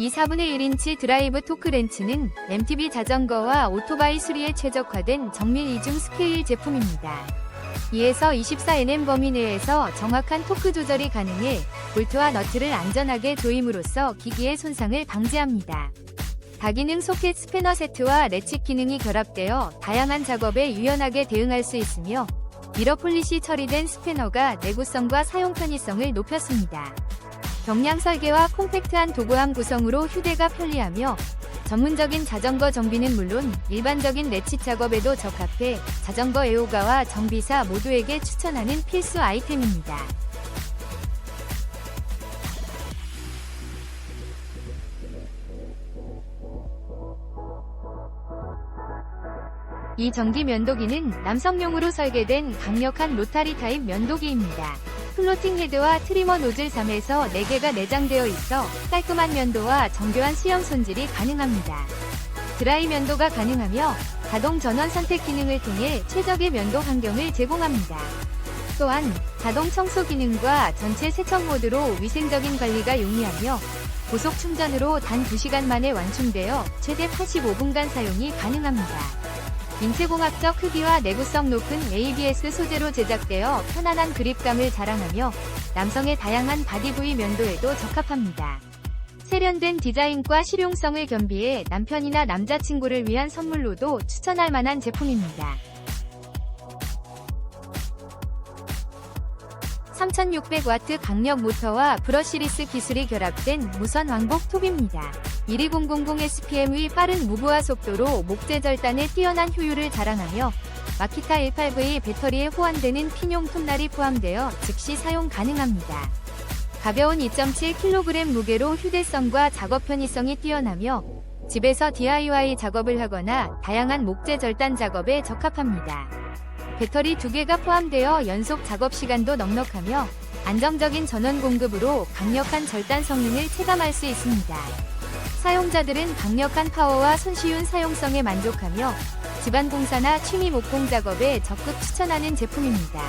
이 4분의 1인치 드라이브 토크 렌치는 MTB 자전거와 오토바이 수리에 최적화된 정밀 이중 스케일 제품입니다. 2에서 24nm 범위 내에서 정확한 토크 조절이 가능해 볼트와 너트를 안전하게 조임으로써 기기의 손상을 방지합니다. 다기능 소켓 스패너 세트와 레치 기능이 결합되어 다양한 작업에 유연하게 대응할 수 있으며 미러 폴리시 처리된 스패너가 내구성과 사용 편의성을 높였습니다. 경량 설계와 콤팩트한 도구함 구성으로 휴대가 편리하며 전문적인 자전거 정비는 물론 일반적인 레치 작업에도 적합해 자전거 애호가와 정비사 모두에게 추천하는 필수 아이템입니다. 이 전기 면도기는 남성용으로 설계된 강력한 로타리 타입 면도기입니다. 플로팅 헤드와 트리머 노즐 3에서 4개가 내장되어 있어 깔끔한 면도와 정교한 수영 손질이 가능합니다. 드라이 면도가 가능하며 자동 전원 선택 기능을 통해 최적의 면도 환경을 제공합니다. 또한 자동 청소 기능과 전체 세척 모드로 위생적인 관리가 용이하며 고속 충전으로 단 2시간 만에 완충되어 최대 85분간 사용이 가능합니다. 인체공학적 크기와 내구성 높은 ABS 소재로 제작되어 편안한 그립감을 자랑하며 남성의 다양한 바디 부위 면도에도 적합합니다. 세련된 디자인과 실용성을 겸비해 남편이나 남자친구를 위한 선물로도 추천할 만한 제품입니다. 3600W 강력 모터와 브러시리스 기술이 결합된 무선 왕복 톱입니다. 12000 SPM의 빠른 무브와 속도로 목재 절단에 뛰어난 효율을 자랑하며 마키타 18V 배터리에 호환되는 핀용 톱날이 포함되어 즉시 사용 가능합니다. 가벼운 2.7kg 무게로 휴대성과 작업 편의성이 뛰어나며 집에서 DIY 작업을 하거나 다양한 목재 절단 작업에 적합합니다. 배터리 2개가 포함되어 연속 작업 시간도 넉넉하며 안정적인 전원 공급으로 강력한 절단 성능을 체감할 수 있습니다. 사용자들은 강력한 파워와 손쉬운 사용성에 만족하며 집안 공사나 취미 목공 작업에 적극 추천하는 제품입니다.